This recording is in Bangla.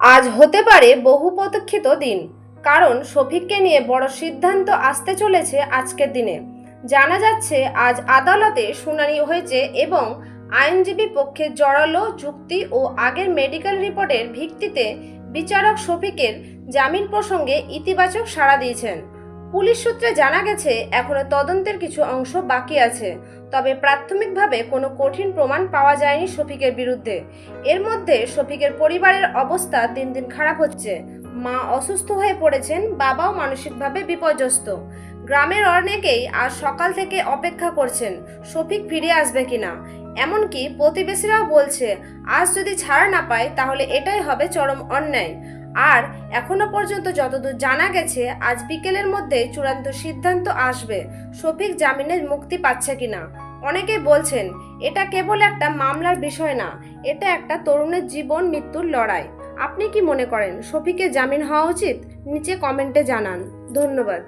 আজ হতে পারে বহু প্রতীক্ষিত দিন, কারণ শফিককে নিয়ে বড় সিদ্ধান্ত আসতে চলেছে আজকের দিনে। জানা যাচ্ছে, আজ আদালতে শুনানি হয়েছে এবং আইনজীবী পক্ষে জড়ালো যুক্তি ও আগের মেডিকেল রিপোর্টের ভিত্তিতে বিচারক শফিকের জামিন প্রসঙ্গে ইতিবাচক সাড়া দিয়েছেন। পুলিশ সূত্রে জানা গেছে, এখনও তদন্তের কিছু অংশ বাকি আছে। তবে প্রাথমিকভাবে কোনো কঠিন প্রমাণ পাওয়া যায়নি শফিকের বিরুদ্ধে। এর মধ্যে শফিকের পরিবারের অবস্থা দিন দিন খারাপ হচ্ছে। মা অসুস্থ হয়ে পড়েছেন, বাবাও মানসিকভাবে বিপর্যস্ত। গ্রামের অনেকেই আজ সকাল থেকে অপেক্ষা করছেন, শফিক ফিরে আসবে কিনা। এমনকি প্রতিবেশীরাও বলছে, আজ যদি ছাড়া না পায়, তাহলে এটাই হবে চরম অন্যায়। আর এখনও পর্যন্ত যতদূর জানা গেছে, আজ বিকেলের মধ্যে চূড়ান্ত সিদ্ধান্ত আসবে। শফিক জামিনে মুক্তি পাচ্ছে কিনা? অনেকে বলছেন, এটা কেবল একটা মামলার বিষয় না, এটা একটা তরুণের জীবন মৃত্যুর লড়াই। আপনি কি মনে করেন, শফিকের জামিন হওয়া উচিত? নিচে কমেন্টে জানান। ধন্যবাদ।